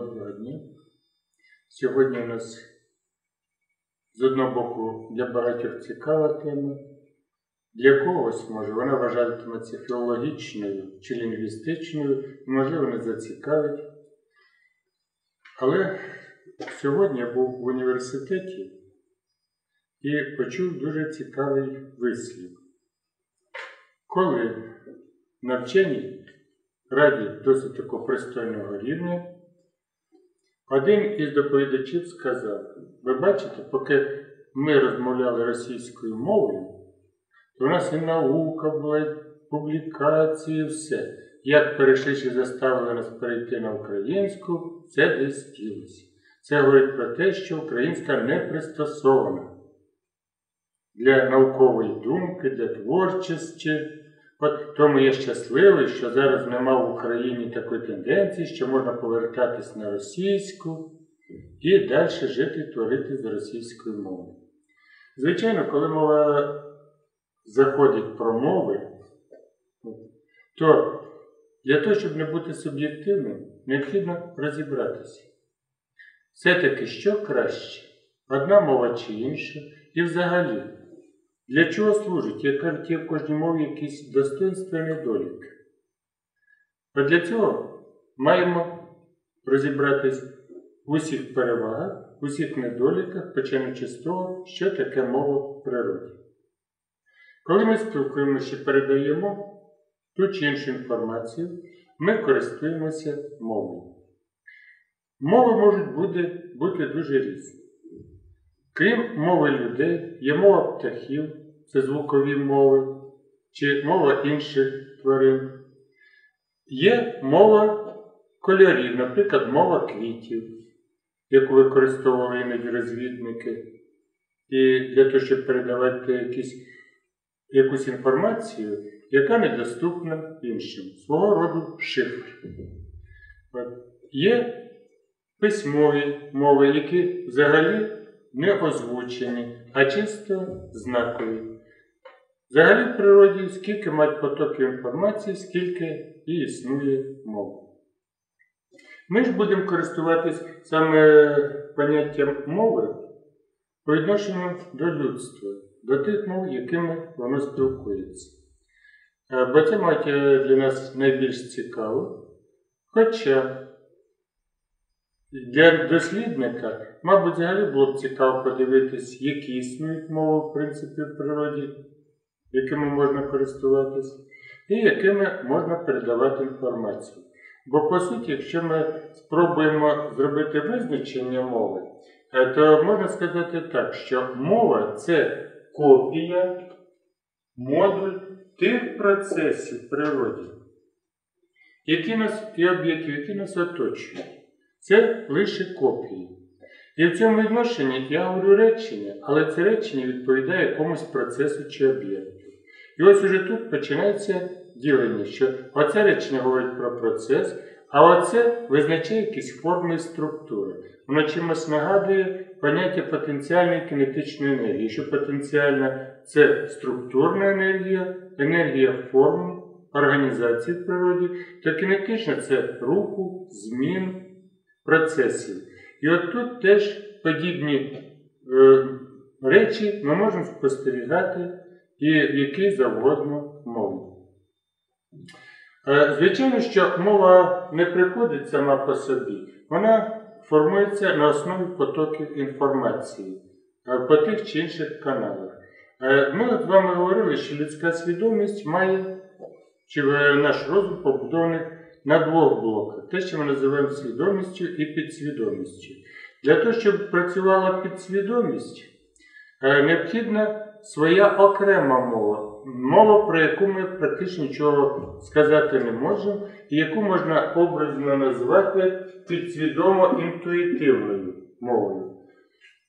Доброго дня. Сьогодні у нас з одного боку для багатьох цікава тема. Для когось, може, вона вважатиметься філологічною чи лінгвістичною, можливо, не зацікавить. Але сьогодні я був в університеті і почув дуже цікавий вислів. Коли навчені раді досить такого пристойного рівня, один із доповідачів сказав, ви бачите, поки ми розмовляли російською мовою, то у нас і наука була, і публікації, все. Як перейшли заставили нас перейти на українську, це десь. Це говорить про те, що українська не пристосована для наукової думки, для творчості. От тому я щасливий, що зараз нема в Україні такої тенденції, що можна повертатись на російську і далі жити і творити з російською мовою. Звичайно, коли мова заходить про мови, то для того, щоб не бути суб'єктивним, необхідно розібратися. Все-таки що краще? Одна мова чи інша, і взагалі. Для чого служить? Я кажу, є в кожній мові якісь достоинства і недоліки. А для цього маємо розібратись в усіх перевагах, в усіх недоліках, починаючи з того, що таке мова в природі. Коли ми спілкуємося і передаємо ту чи іншу інформацію, ми користуємося мовою. Мови можуть бути, бути дуже різні. Крім мови людей, є мова птахів, це звукові мови, чи мова інших тварин. Є мова кольорів, наприклад, мова квітів, яку використовували іноді розвідники. І для того, щоб передавати якісь, якусь інформацію, яка недоступна іншим, свого роду шифр. Є письмові мови, які взагалі не озвучені, а чисто знакові. Взагалі в природі скільки мають потоків інформації, скільки і існує мова. Ми ж будемо користуватись саме поняттям мови по відношенню до людства, до тих мов, якими воно спілкується. Бо це мать для нас найбільш цікаво. Хоча для дослідника, мабуть, взагалі було б цікаво подивитись, які існують мови, в принципі, в природі, якими можна користуватися, і якими можна передавати інформацію. Бо, по суті, якщо ми спробуємо зробити визначення мови, то можна сказати так, що мова це копія, модуль тих процесів в природі, які нас і об'єктів, які нас оточують. Це лише копії. І в цьому відношенні я говорю речення, але це речення відповідає якомусь процесу чи об'єкту. І ось уже тут починається ділення, що оце речення говорить про процес, а оце визначає якісь форми і структури. Воно чимось нагадує поняття потенціальної кінетичної енергії, що потенціальна це структурна енергія, енергія форм, організації в природі, то кінетична це руху, змін процесів. І от тут теж подібні е, речі ми можемо спостерігати і в якій завгодно мові. Е, звичайно, що мова не приходить сама по собі, вона формується на основі потоків інформації е, по тих чи інших каналах. Е, ми з вами говорили, що людська свідомість має, чи наш розум побудований на двох блоках. Те, що ми називаємо свідомістю і підсвідомістю. Для того, щоб працювала підсвідомість, необхідна своя окрема мова. Мова, про яку ми практично нічого сказати не можемо, і яку можна образно назвати підсвідомо інтуїтивною мовою.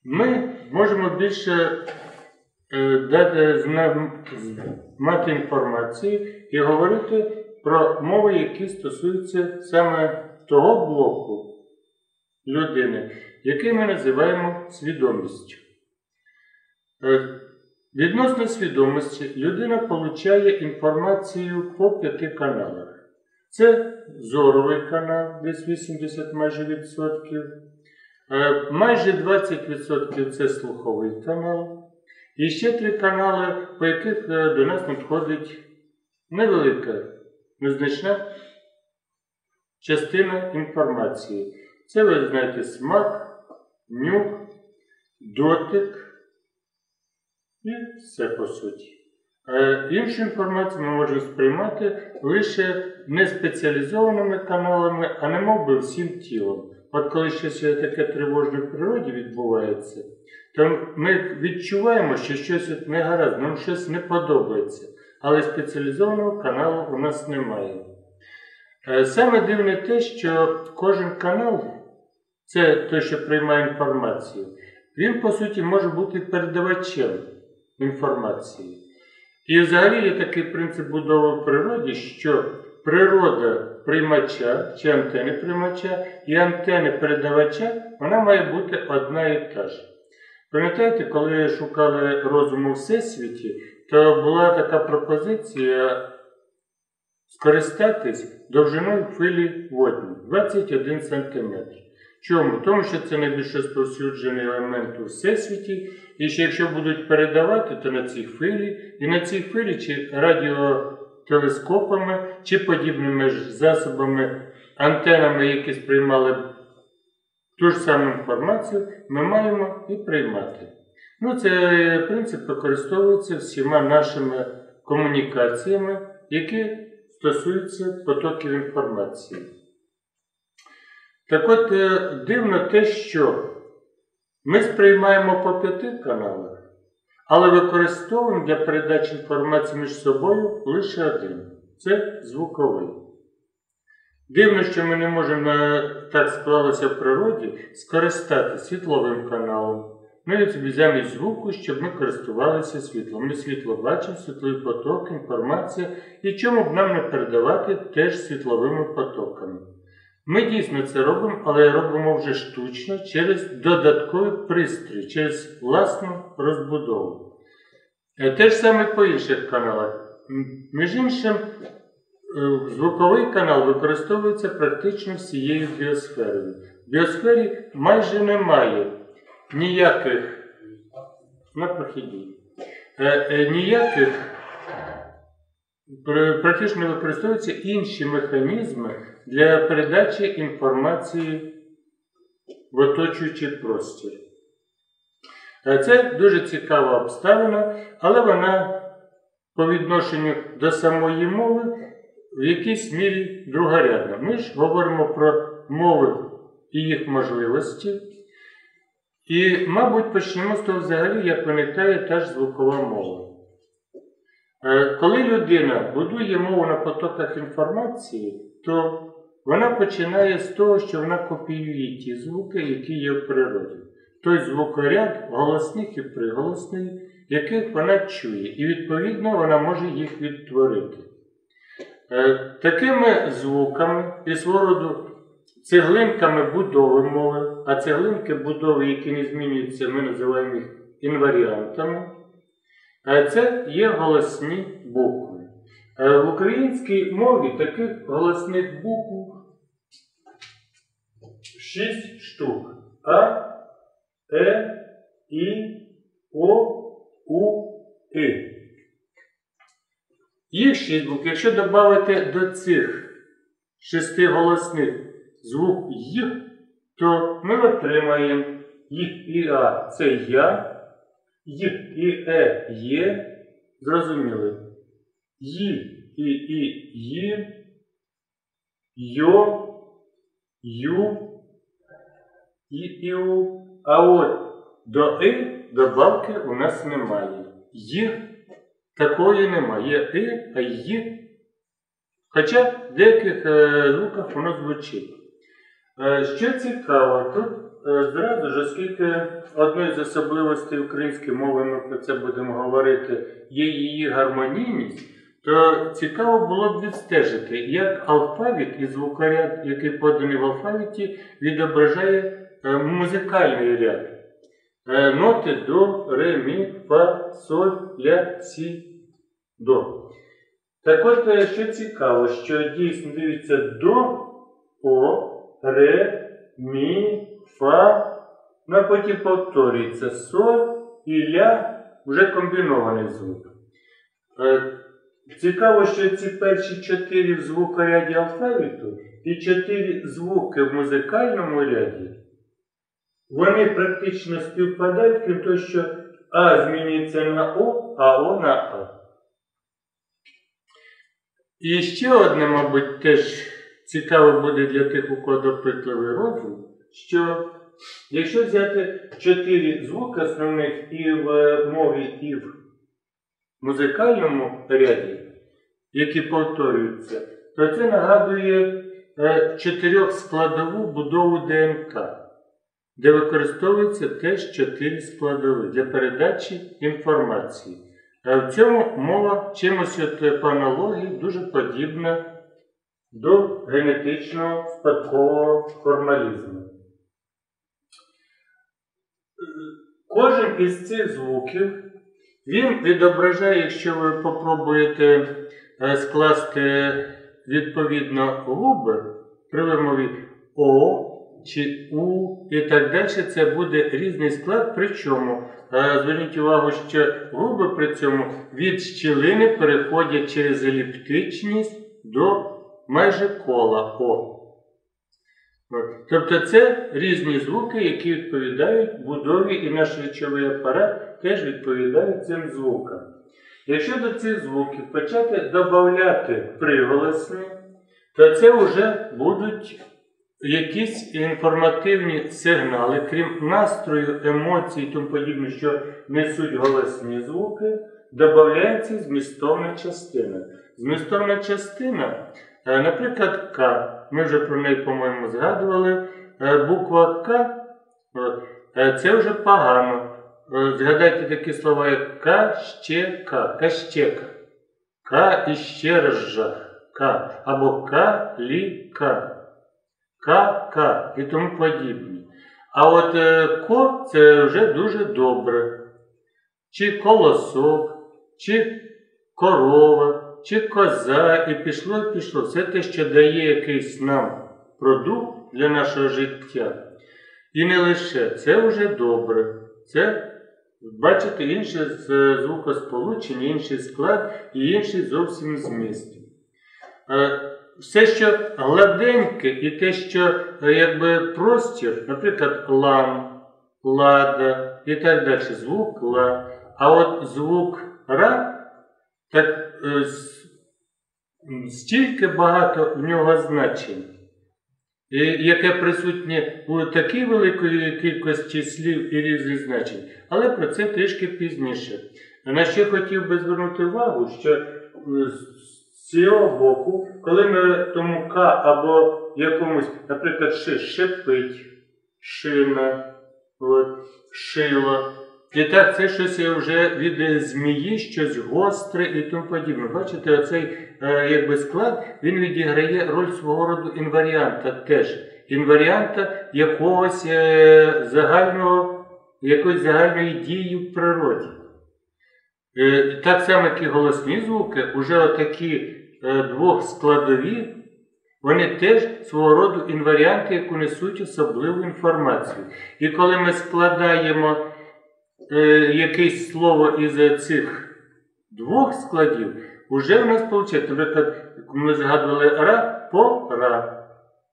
Ми можемо більше е, дати, мати інформацію і говорити про мови, які стосуються саме того блоку людини, який ми називаємо свідомістю. Відносно свідомості людина отримує інформацію по п'яти каналах. Це зоровий канал, десь 80 майже відсотків. Е, Майже 20% це слуховий канал. І ще три канали, по яких е, до нас надходить невелика, незначна частина інформації. Це ви знаєте смак, нюх, дотик і все по суті. Е, Іншу інформацію ми можемо сприймати лише не спеціалізованими каналами, а не мов би всім тілом. От коли щось таке тривожне в природі відбувається, то ми відчуваємо, що щось не гаразд, нам щось не подобається. Але спеціалізованого каналу у нас немає. Е, Саме дивне те, що кожен канал, це той, що приймає інформацію, він по суті може бути передавачем інформації. І взагалі є такий принцип будови в природі, що природа приймача чи антени приймача і антени передавача, вона має бути одна і та ж. Пам'ятаєте, коли шукали розуму Всесвіті, то була така пропозиція скористатись довжиною хвилі водні 21 см. Чому? Тому що це найбільш розповсюджений елемент у всесвіті, і що якщо будуть передавати, то на цій хвилі, і на цій хвилі чи радіотелескопами, чи подібними ж засобами, антенами, які сприймали ту ж саму інформацію, ми маємо і приймати. Ну, Цей принцип використовується всіма нашими комунікаціями, які стосуються потоків інформації. Так от е, дивно те, що ми сприймаємо по п'яти каналах, але використовуємо для передачі інформації між собою лише один це звуковий. Дивно, що ми не можемо, так склалося в природі, скористати світловим каналом, навіть замість звуку, щоб ми користувалися світлом. Ми світло бачимо, світловий поток, інформація, і чому б нам не передавати теж світловими потоками. Ми дійсно це робимо, але робимо вже штучно через додаткові пристрої, через власну розбудову. Те ж саме по інших каналах. Між іншим, звуковий канал використовується практично всією біосферою. В біосфері майже немає ніяких на прохідні, ніяких практично використовуються інші механізми для передачі інформації в оточуючий простір. Це дуже цікава обставина, але вона по відношенню до самої мови в якійсь мірі другорядна. Ми ж говоримо про мови і їх можливості. І, мабуть, почнемо з того взагалі, як виникає та ж звукова мова. Коли людина будує мову на потоках інформації, то вона починає з того, що вона копіює ті звуки, які є в природі. Той звукоряд голосних і приголосних, яких вона чує, і відповідно вона може їх відтворити. Такими звуками і свого роду цеглинками будови мови, а цеглинки будови, які не змінюються, ми називаємо їх інваріантами. Це є голосні букви. В українській мові таких голосних букв 6 штук. А, Е, І, О, У, И. Їх 6 букв. Якщо додати до цих шести голосних звук «й», то ми отримаємо «й» і А це я. Й і Е є, зрозуміли. Ї і І є, Йо, Ю, І Іу. А от до И добавки у нас немає. Й такої немає. Є И, а Й. Хоча в деяких е, звуках воно звучить. Е, що цікаво, тут Зразу ж, оскільки одною з особливостей української мови, ми про це будемо говорити, є її гармонійність, то цікаво було б відстежити, як алфавіт і звукоряд, який поданий в алфавіті, відображає музикальний ряд. Ноти до, ре, мі, фа, соль, ля, сі, до. Так от, е, що цікаво, що дійсно дивіться до, о, ре, мі, фа, ну а потім повторюється со і ля вже комбінований звук. Цікаво, що ці перші чотири в звукоряді алфавіту і чотири звуки в музикальному ряді, вони практично співпадають, крім того, що А змінюється на О, а О на А. І ще одне, мабуть, теж цікаво буде для тих, у кого допитливий розум, що якщо взяти чотири звуки основних і в мові, і в музикальному ряді, які повторюються, то це нагадує е, чотирьохскладову будову ДНК, де використовується теж чотири складові для передачі інформації. Е, В цьому мова чимось от по аналогії дуже подібна до генетичного спадкового формалізму. Кожен із цих звуків він відображає, якщо ви попробуєте е, скласти відповідно губи при вимові О чи У і так далі, це буде різний склад. Причому е, зверніть увагу, що губи при цьому від щілини переходять через еліптичність до майже кола О. Тобто це різні звуки, які відповідають будові, і наш речовий апарат теж відповідає цим звукам. Якщо до цих звуків почати додати приголосні, то це вже будуть якісь інформативні сигнали, крім настрою, емоцій і тому подібне, що несуть голосні звуки, додається змістовна частина. Змістовна частина, е, наприклад, К. Ми вже про неї, по-моєму, згадували. Е, Буква К е, це вже погано. Е, Згадайте такі слова, як кащека, кащека, К і ще раз К, або каліка, К-К і тому подібні. А от е, ко це вже дуже добре. Чи колосок, чи корова, чи коза, і пішло, і пішло. Все те, що дає якийсь нам продукт для нашого життя. І не лише це вже добре. Це, бачите, інше звукосполучення, інший склад і інший зовсім зміст. Е, Все, що гладеньке, і те, що е, якби простір, наприклад, лам, лада і так далі, звук ла. А от звук ра, так е, стільки багато в нього значень, яке присутнє у такій великої кількості слів і різних значень. Але про це трішки пізніше. На що хотів би звернути увагу, що з цього боку, коли ми тому К або якомусь, наприклад, ши, шипить, шина, от, шило. І так, це щось вже від е, змії, щось гостре і тому подібне. Бачите, оцей е, якби склад він відіграє роль свого роду інваріанта теж. Інваріанта якогось е, загального, якоїсь загальної дії в природі. Так само, як і голосні звуки, уже отакі двохскладові, вони теж свого роду інваріанти, яку несуть особливу інформацію. І коли ми складаємо е, якесь слово із цих двох складів, уже в нас виходить, наприклад, ми згадували ра, пора.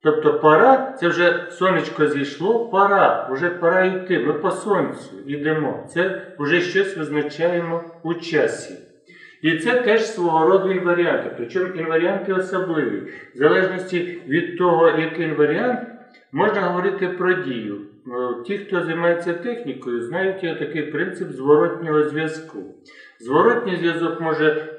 Тобто пора це вже сонечко зійшло, пора, вже пора йти. Ми по сонцю йдемо. Це вже щось визначаємо у часі. І це теж свого роду інваріанти. Причому інваріанти особливі. В залежності від того, який інваріант, можна говорити про дію. Е, Ті, хто займається технікою, знають такий принцип зворотнього зв'язку. Зворотній зв'язок може